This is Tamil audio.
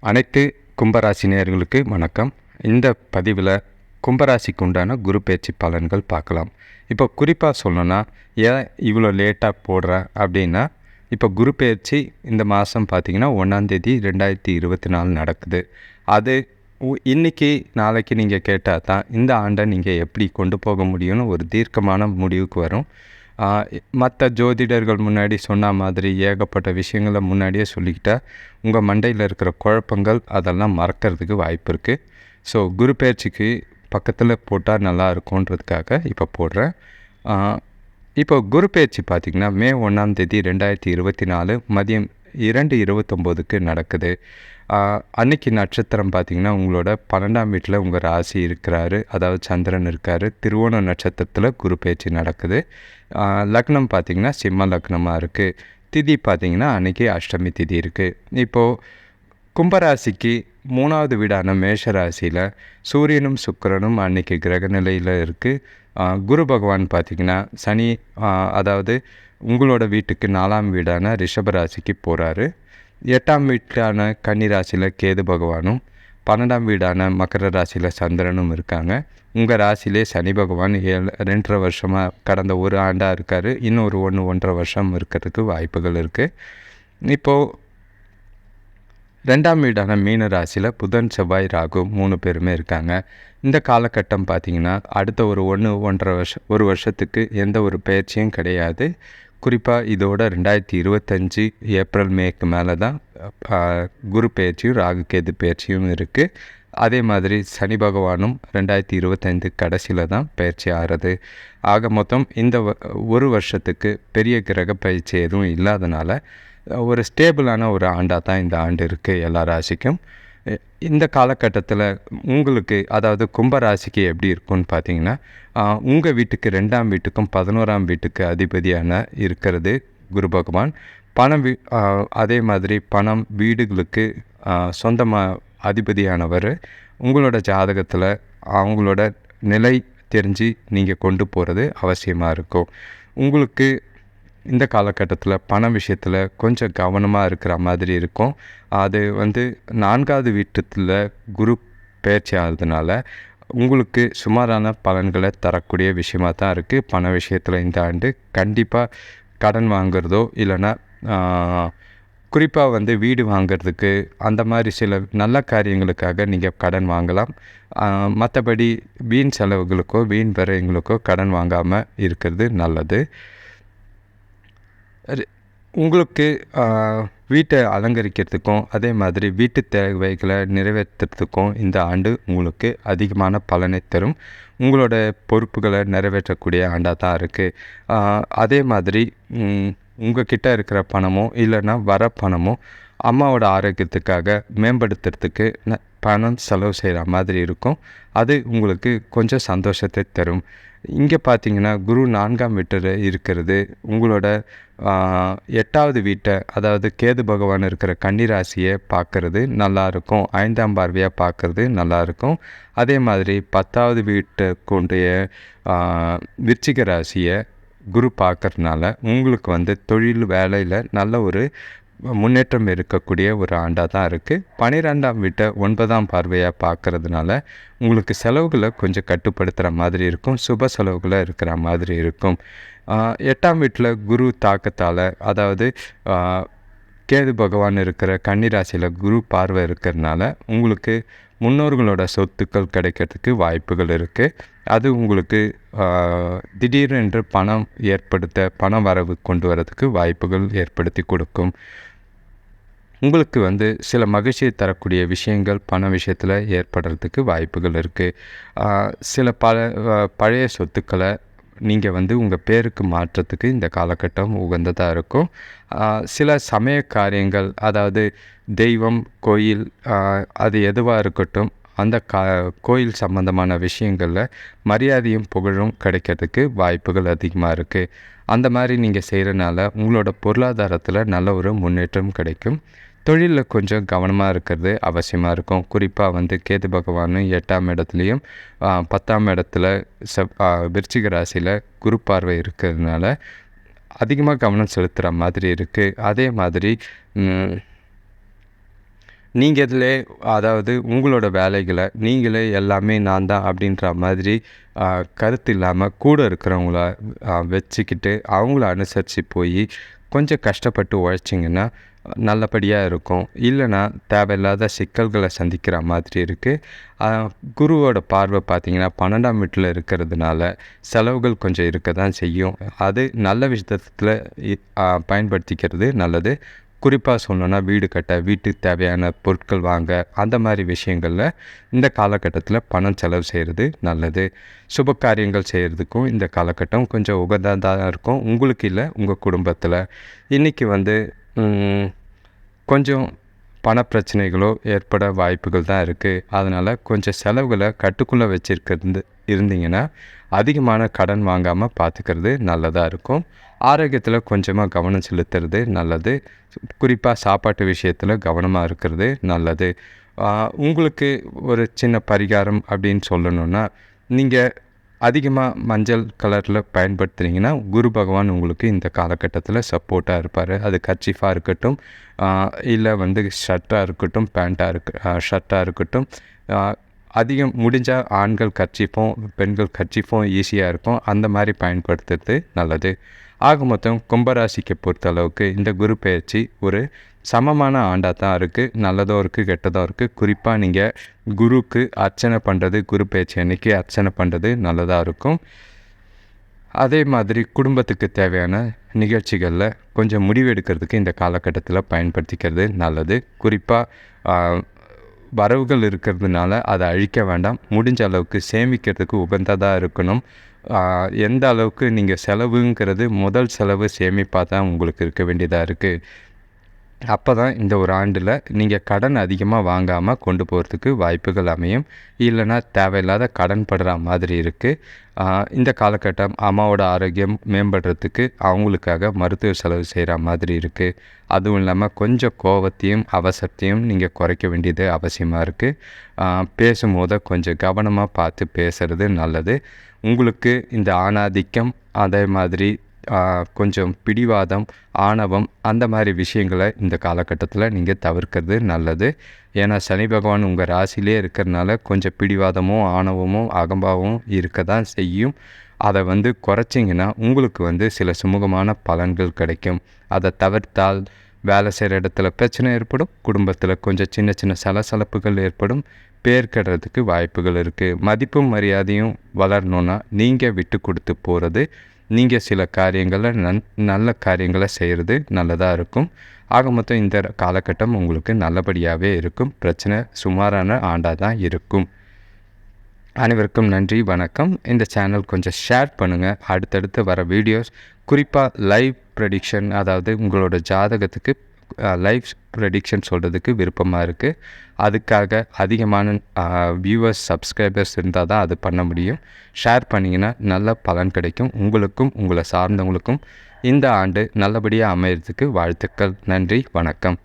அனைத்து கும்பராசி நேர்களுக்கு வணக்கம். இந்த பதிவில் கும்பராசிக்கு உண்டான குரு பேச்சு பலன்கள் பார்க்கலாம். இப்போ குறிப்பாக சொல்லணும்னா ஏன் இவ்வளோ லேட்டாக போடுற அப்படின்னா இப்போ குரு பயிற்சி இந்த மாதம் பார்த்தீங்கன்னா ஒன்றாந்தேதி ரெண்டாயிரத்தி இருபத்தி நாலு நடக்குது. அது உ- இன்னைக்கு நாளைக்கு நீங்கள் கேட்டால் தான் இந்த ஆண்டை நீங்கள் எப்படி கொண்டு போக முடியும்னு ஒரு தீர்க்கமான முடிவுக்கு வரும். மற்ற ஜோதிடர்கள் முன்னாடி சொன்ன மாதிரி ஏகப்பட்ட விஷயங்களை முன்னாடியே சொல்லிக்கிட்டால் உங்கள் மண்டையில் இருக்கிற குழப்பங்கள் அதெல்லாம் மறக்கிறதுக்கு வாய்ப்பு இருக்குது ஸோ குரு பயிற்சிக்கு பக்கத்தில் போட்டால் நல்லா இருக்கும்ன்றதுக்காக இப்போ போடுறேன். இப்போ குரு பயிற்சி பார்த்திங்கன்னா மே ஒன்றாம் தேதி ரெண்டாயிரத்தி இருபத்தி நாலு மதியம் இரண்டு இருபத்தொம்போதுக்கு நடக்குது. அன்னைக்கு நட்சத்திரம் பார்த்திங்கன்னா உங்களோட பன்னெண்டாம் வீட்டில் உங்கள் ராசி இருக்கிறாரு. அதாவது சந்திரன் இருக்கார். திருவோண நட்சத்திரத்தில் குரு பேச்சு நடக்குது. லக்னம் பார்த்திங்கன்னா சிம்ம லக்னமாக இருக்குது திதி பார்த்திங்கன்னா அன்னைக்கு அஷ்டமி திதி இருக்குது இப்போது கும்பராசிக்கு மூணாவது வீடான மேஷ ராசியில் சூரியனும் சுக்கிரனும் அன்னைக்கு கிரக நிலையில் இருக்குது குரு பகவான் பார்த்திங்கன்னா சனி அதாவது உங்களோட வீட்டுக்கு நாலாம் வீடான ரிஷபராசிக்கு போகிறாரு எட்டாம் வீட்டான கன்னி ராசியில் கேது பகவானும் பன்னெண்டாம் வீடான மகர ராசியில் சந்திரனும் இருக்காங்க. உங்கள் ராசியிலே சனி பகவான் ஏழு ரெண்டரை வருஷமாக கடந்த ஒரு ஆண்டாக இருக்கார். இன்னும் ஒரு ஒன்று ஒன்றரை வருஷம் இருக்கிறதுக்கு வாய்ப்புகள் இருக்குது இப்போது ரெண்டாம் வீடான மீன ராசியில் புதன் செவ்வாய் ராகு மூணு பேருமே இருக்காங்க. இந்த காலகட்டம் பார்த்திங்கன்னா அடுத்த ஒரு ஒன்று ஒன்றரை வருஷம் ஒரு வருஷத்துக்கு எந்த ஒரு பயிற்சியும் கிடையாது. குறிப்பாக இதோட ரெண்டாயிரத்தி இருபத்தஞ்சி ஏப்ரல் மேக்கு மேலே தான் குரு பயிற்சியும் ராகு கேது பயிற்சியும் இருக்குது அதே மாதிரி சனி பகவானும் ரெண்டாயிரத்தி இருபத்தைந்து கடைசியில் தான் பயிற்சி ஆகிறது ஆக மொத்தம் இந்த வ- ஒரு வருஷத்துக்கு பெரிய கிரக பயிற்சி எதுவும் இல்லாதனால ஒரு ஸ்டேபிளான ஒரு ஆண்டாக தான் இந்த ஆண்டு இருக்குது எல்லா ராசிக்கும். இந்த காலகட்டத்தில் உங்களுக்கு அதாவது கும்பராசிக்கு எப்படி இருக்கும்னு பார்த்தீங்கன்னா உங்கள் வீட்டுக்கு ரெண்டாம் வீட்டுக்கும் பதினோராம் வீட்டுக்கு அதிபதியான இருக்கிறது குரு பகவான். பணம் வீ அதே மாதிரி பணம் வீடுகளுக்கு சொந்தமாக அதிபதியானவர். உங்களோட ஜாதகத்தில் அவங்களோட நிலை தெரிஞ்சு நீங்கள் கொண்டு போகிறது அவசியமாக இருக்கும். உங்களுக்கு இந்த காலகட்டத்தில் பண விஷயத்தில் கொஞ்சம் கவனமாக இருக்கிற மாதிரி இருக்கும். அது வந்து நான்காவது வீட்டத்தில் குரு பயிற்சி ஆகிறதுனால உங்களுக்கு சுமாரான பலன்களை தரக்கூடிய விஷயமா தான் இருக்குது பண விஷயத்தில் இந்த ஆண்டு கண்டிப்பாக கடன் வாங்குறதோ இல்லைன்னா குறிப்பாக வந்து வீடு வாங்குறதுக்கு அந்த மாதிரி சில நல்ல காரியங்களுக்காக நீங்கள் கடன் வாங்கலாம். மற்றபடி வீண் செலவுகளுக்கோ வீண் விரயங்களுக்கோ கடன் வாங்காமல் இருக்கிறது நல்லது. உங்களுக்கு வீட்டை அலங்கரிக்கிறதுக்கும் அதே மாதிரி வீட்டு தேவைகளை நிறைவேற்றுறதுக்கும் இந்த ஆண்டு உங்களுக்கு அதிகமான பலனை தரும். உங்களோட பொறுப்புகளை நிறைவேற்றக்கூடிய ஆண்டாக தான் இருக்குது அதே மாதிரி உங்கள் இருக்கிற பணமோ இல்லைன்னா வர பணமோ அம்மாவோட ஆரோக்கியத்துக்காக மேம்படுத்துறதுக்கு ந- பணம் செலவு செய்கிற மாதிரி இருக்கும். அது உங்களுக்கு கொஞ்சம் சந்தோஷத்தை தரும். இங்கே பார்த்தீங்கன்னா குரு நான்காம் வீட்டில் இருக்கிறது. உங்களோட எட்டாவது வீட்டை அதாவது கேது பகவான் இருக்கிற கன்னிராசியை பார்க்கறது நல்லாயிருக்கும் ஐந்தாம் பார்வையாக பார்க்குறது நல்லாயிருக்கும் அதே மாதிரி பத்தாவது வீட்டை கொண்டைய விருச்சிக ராசியை குரு பார்க்குறதுனால உங்களுக்கு வந்து தொழில் வேலையில் நல்ல ஒரு முன்னேற்றம் இருக்கக்கூடிய ஒரு ஆண்டாக தான் இருக்குது பன்னிரெண்டாம் வீட்டை ஒன்பதாம் பார்வையாக பார்க்கறதுனால உங்களுக்கு செலவுகளை கொஞ்சம் கட்டுப்படுத்துகிற மாதிரி இருக்கும். சுப செலவுகளை இருக்கிற மாதிரி இருக்கும். எட்டாம் வீட்டில் குரு தாக்கத்தால் அதாவது கேது பகவான் இருக்கிற கன்னிராசியில் குரு பார்வை இருக்கிறதுனால உங்களுக்கு முன்னோர்களோட சொத்துக்கள் கிடைக்கிறதுக்கு வாய்ப்புகள் இருக்குது அது உங்களுக்கு திடீரென்று பணம் ஏற்படுத்த பண வரவு கொண்டு வரதுக்கு வாய்ப்புகள் ஏற்படுத்தி கொடுக்கும். உங்களுக்கு வந்து சில மகிழ்ச்சியை தரக்கூடிய விஷயங்கள் பண விஷயத்தில் ஏற்படுறதுக்கு வாய்ப்புகள் இருக்குது சில பல பழைய சொத்துக்களை நீங்கள் வந்து உங்கள் பேருக்கு மாற்றத்துக்கு இந்த காலகட்டம் உகந்ததாக இருக்கும். சில சமய காரியங்கள் அதாவது தெய்வம் கோயில் அது எதுவாக இருக்கட்டும் அந்த கா கோயில் சம்பந்தமான விஷயங்களில் மரியாதையும் புகழும் கிடைக்கிறதுக்கு வாய்ப்புகள் அதிகமாக இருக்குது அந்த மாதிரி நீங்கள் செய்கிறனால உங்களோட பொருளாதாரத்தில் நல்ல ஒரு முன்னேற்றம் கிடைக்கும். தொழிலில் கொஞ்சம் கவனமாக இருக்கிறது அவசியமாக இருக்கும். குறிப்பாக வந்து கேது பகவான் எட்டாம் இடத்துலையும் பத்தாம் இடத்துல செவ் விருச்சிக ராசியில் குரு பார்வை இருக்கிறதுனால அதிகமாக கவனம் செலுத்துகிற மாதிரி இருக்குது அதே மாதிரி நீங்கள் இதில் அதாவது உங்களோட வேலைகளை நீங்களே எல்லாமே நான் தான் அப்படின்ற மாதிரி கருத்து இல்லாமல் கூட இருக்கிறவங்கள வச்சுக்கிட்டு அவங்கள அனுசரித்து போய் கொஞ்சம் கஷ்டப்பட்டு உழைச்சிங்கன்னா நல்லபடியாக இருக்கும். இல்லைன்னா தேவையில்லாத சிக்கல்களை சந்திக்கிற மாதிரி இருக்குது குருவோட பார்வை பார்த்திங்கன்னா பன்னெண்டாம் வீட்டில் இருக்கிறதுனால செலவுகள் கொஞ்சம் இருக்க தான் செய்யும். அது நல்ல விஷயத்தில் பயன்படுத்திக்கிறது நல்லது. குறிப்பாக சொல்லணுன்னா வீடு கட்ட வீட்டுக்கு தேவையான பொருட்கள் வாங்க அந்த மாதிரி விஷயங்களில் இந்த காலகட்டத்தில் பணம் செலவு செய்கிறது நல்லது. சுப காரியங்கள் செய்கிறதுக்கும் இந்த காலகட்டம் கொஞ்சம் உகந்ததாக இருக்கும். உங்களுக்கு இல்லை உங்கள் குடும்பத்தில். இன்றைக்கி வந்து கொஞ்சம் பண பிரச்சனைகளோ ஏற்பட வாய்ப்புகள் தான் இருக்குது அதனால் கொஞ்சம் செலவுகளை கட்டுக்குள்ளே வச்சுருக்கிறது இருந்தீங்கன்னா அதிகமான கடன் வாங்காமல் பார்த்துக்கிறது நல்லதாக இருக்கும். ஆரோக்கியத்தில் கொஞ்சமாக கவனம் செலுத்துறது நல்லது. குறிப்பாக சாப்பாட்டு விஷயத்தில் கவனமாக இருக்கிறது நல்லது. உங்களுக்கு ஒரு சின்ன பரிகாரம் அப்படின்னு சொல்லணுன்னா நீங்கள் அதிகமாக மஞ்சள் கலரில் பயன்படுத்துனீங்கன்னா குரு பகவான் உங்களுக்கு இந்த காலகட்டத்தில் சப்போர்ட்டாக இருப்பார். அது கர்ச்சீஃபாக இருக்கட்டும் இல்லை வந்து ஷர்ட்டாக இருக்கட்டும் பேண்ட்டாக இருக்க ஷர்ட்டாக இருக்கட்டும் அதிகம் முடிஞ்சால் ஆண்கள் கர்ச்சீஃபும் பெண்கள் கர்ச்சீஃபும் ஈஸியாக இருக்கும். அந்த மாதிரி பயன்படுத்துறது நல்லது. ஆக மொத்தம் கும்பராசிக்கு பொறுத்தளவுக்கு இந்த குரு பயிற்சி ஒரு சமமான ஆண்டாக தான் இருக்குது நல்லதும் இருக்குது கெட்டதும் இருக்குது குறிப்பாக நீங்கள் குருக்கு அர்ச்சனை பண்ணுறது குரு பேச்சு அன்னைக்கு அர்ச்சனை பண்ணுறது நல்லதாக இருக்கும். அதே மாதிரி குடும்பத்துக்கு தேவையான நிகழ்ச்சிகளில் கொஞ்சம் முடிவு எடுக்கிறதுக்கு இந்த காலகட்டத்தில் பயன்படுத்திக்கிறது நல்லது. குறிப்பாக வரவுகள் இருக்கிறதுனால அதை அழிக்க வேண்டாம். முடிஞ்ச அளவுக்கு சேமிக்கிறதுக்கு உகந்ததாக இருக்கணும். எந்த அளவுக்கு நீங்கள் செலவுங்கிறது முதல் செலவு சேமிப்பாக தான் உங்களுக்கு இருக்க வேண்டியதாக இருக்குது அப்போ தான் இந்த ஒரு ஆண்டில் நீங்கள் கடன் அதிகமாக வாங்காமல் கொண்டு போகிறதுக்கு வாய்ப்புகள் அமையும். இல்லைனா தேவையில்லாத கடன் படுற மாதிரி இருக்குது இந்த காலகட்டம் அம்மாவோட ஆரோக்கியம் மேம்படுறதுக்கு அவங்களுக்காக மருத்துவ செலவு செய்கிற மாதிரி இருக்குது அதுவும் இல்லாமல் கொஞ்சம் கோவத்தையும் அவசரத்தையும் நீங்கள் குறைக்க வேண்டியது அவசியமாக இருக்குது பேசும்போது கொஞ்சம் கவனமாக பார்த்து பேசுகிறது நல்லது. உங்களுக்கு இந்த ஆணாதிக்கம் அதே மாதிரி கொஞ்சம் பிடிவாதம் ஆணவம் அந்த மாதிரி விஷயங்களை இந்த காலகட்டத்தில் நீங்கள் தவிர்க்கிறது நல்லது. ஏன்னா சனி பகவான் உங்கள் ராசிலே இருக்கிறனால கொஞ்சம் பிடிவாதமும் ஆணவமும் அகம்பாவும் இருக்க தான் செய்யும். அதை வந்து குறைச்சிங்கன்னா உங்களுக்கு வந்து சில சுமூகமான பலன்கள் கிடைக்கும். அதை தவிர்த்தால் வேலை செய்கிற இடத்துல பிரச்சனை ஏற்படும் குடும்பத்தில் கொஞ்சம் சின்ன சின்ன சலசலப்புகள் ஏற்படும் பேர் கெடுறதுக்கு வாய்ப்புகள் இருக்குது மதிப்பும் மரியாதையும் வளரணுன்னா நீங்கள் விட்டு கொடுத்து போகிறது நீங்கள் சில காரியங்களை நன் நல்ல காரியங்களை செய்கிறது நல்லதாக இருக்கும். ஆக மொத்தம் இந்த காலகட்டம் உங்களுக்கு நல்லபடியாகவே இருக்கும். பிரச்சனை சுமாரான ஆண்டாக தான் இருக்கும். அனைவருக்கும் நன்றி வணக்கம். இந்த சேனல் கொஞ்சம் ஷேர் பண்ணுங்கள் அடுத்தடுத்து வர வீடியோஸ் குறிப்பாக லைவ் ப்ரெடிக்ஷன் அதாவது உங்களோட ஜாதகத்துக்கு லைஃப் ப்ரெடிக்ஷன் சொல்கிறதுக்கு விருப்பமாக இருக்குது அதுக்காக அதிகமான வியூவர்ஸ் சப்ஸ்கிரைபர்ஸ் இருந்தால் தான் அது பண்ண முடியும். ஷேர் பண்ணிங்கன்னா நல்ல பலன் கிடைக்கும். உங்களுக்கும் உங்களை சார்ந்தவங்களுக்கும் இந்த ஆண்டு நல்லபடியாக அமையிறதுக்கு வாழ்த்துக்கள். நன்றி வணக்கம்.